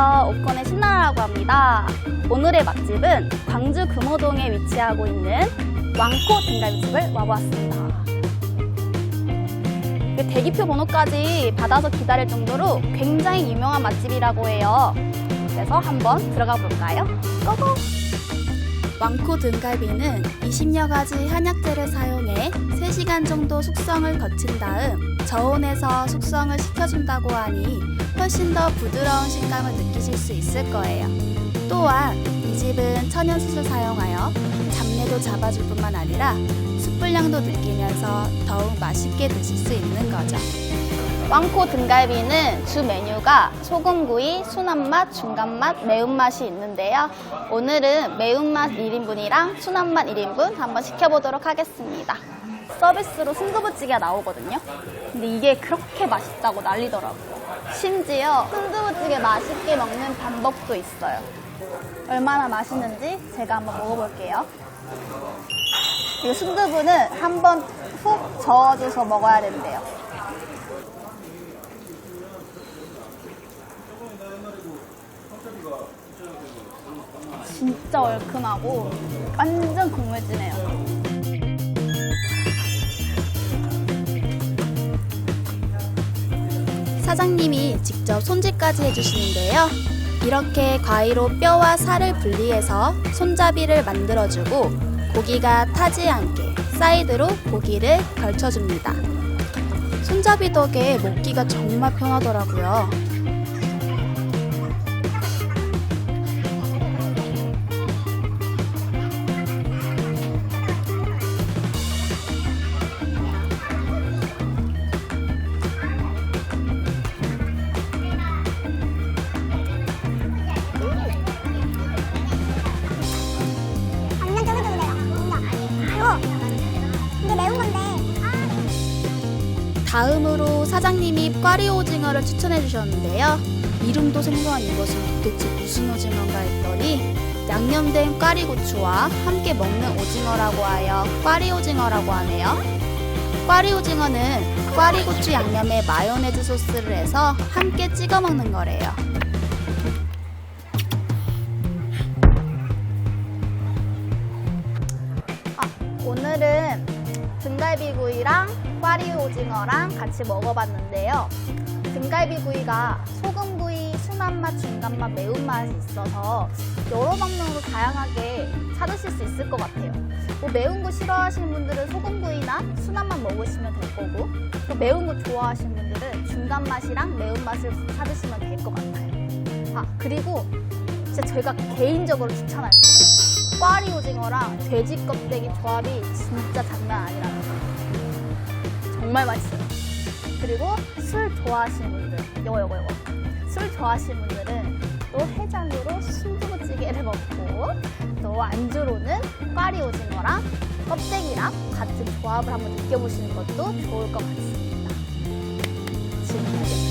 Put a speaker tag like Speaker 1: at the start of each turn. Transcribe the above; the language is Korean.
Speaker 1: 안녕하세요. 오콘의 신나라고 합니다. 오늘의 맛집은 광주 금호동에 위치하고 있는 왕코 등갈비집을 와보았습니다. 그 대기표 번호까지 받아서 기다릴 정도로 굉장히 유명한 맛집이라고 해요. 그래서 한번 들어가 볼까요? 고고! 왕코 등갈비는 20여 가지 한약재를 사용해 3시간 정도 숙성을 거친 다음 저온에서 숙성을 시켜준다고 하니 훨씬 더 부드러운 식감을 느끼실 수 있을 거예요. 또한 이 집은 천연수를 사용하여 잡내도 잡아줄 뿐만 아니라 숯불향도 느끼면서 더욱 맛있게 드실 수 있는 거죠. 왕코 등갈비는 주 메뉴가 소금구이, 순한맛, 중간맛, 매운맛이 있는데요. 오늘은 매운맛 1인분이랑 순한맛 1인분 한번 시켜보도록 하겠습니다. 서비스로 순두부찌개가 나오거든요. 근데 이게 그렇게 맛있다고 난리더라고요. 심지어 순두부찌개 맛있게 먹는 방법도 있어요. 얼마나 맛있는지 제가 한번 먹어볼게요. 이 순두부는 한번 푹 저어줘서 먹어야 된대요. 진짜 얼큰하고 완전 국물진해요. 사장님이 직접 손질까지 해주시는데요. 이렇게 과일로 뼈와 살을 분리해서 손잡이를 만들어주고 고기가 타지 않게 사이드로 고기를 걸쳐줍니다. 손잡이 덕에 먹기가 정말 편하더라고요. 다음으로 사장님이 꽈리 오징어를 추천해 주셨는데요. 이름도 생소한 이것은 도대체 무슨 오징어인가 했더니 양념된 꽈리 고추와 함께 먹는 오징어라고 하여 꽈리 오징어라고 하네요. 꽈리 오징어는 꽈리 고추 양념에 마요네즈 소스를 해서 함께 찍어 먹는 거래요. 등갈비구이랑 꽈리 오징어랑 같이 먹어봤는데요. 등갈비구이가 소금구이, 순한맛, 중간맛, 매운맛이 있어서 여러 방면으로 다양하게 찾으실 수 있을 것 같아요. 뭐 매운 거 싫어하시는 분들은 소금구이나 순한맛 먹으시면 될 거고 또 매운 거 좋아하시는 분들은 중간맛이랑 매운맛을 찾으시면 될 것 같아요. 아 그리고 진짜 제가 개인적으로 추천할 거 꽈리 오징어랑 돼지 껍데기 조합이 진짜 장난 아니라는 거. 정말 맛있어요. 그리고 술 좋아하시는 분들, 요거 요거 요거. 술 좋아하시는 분들은 또 해장으로 순두부찌개를 먹고 또 안주로는 꽈리 오징어랑 껍데기랑 같은 조합을 한번 느껴보시는 것도 좋을 것 같습니다. 지금까지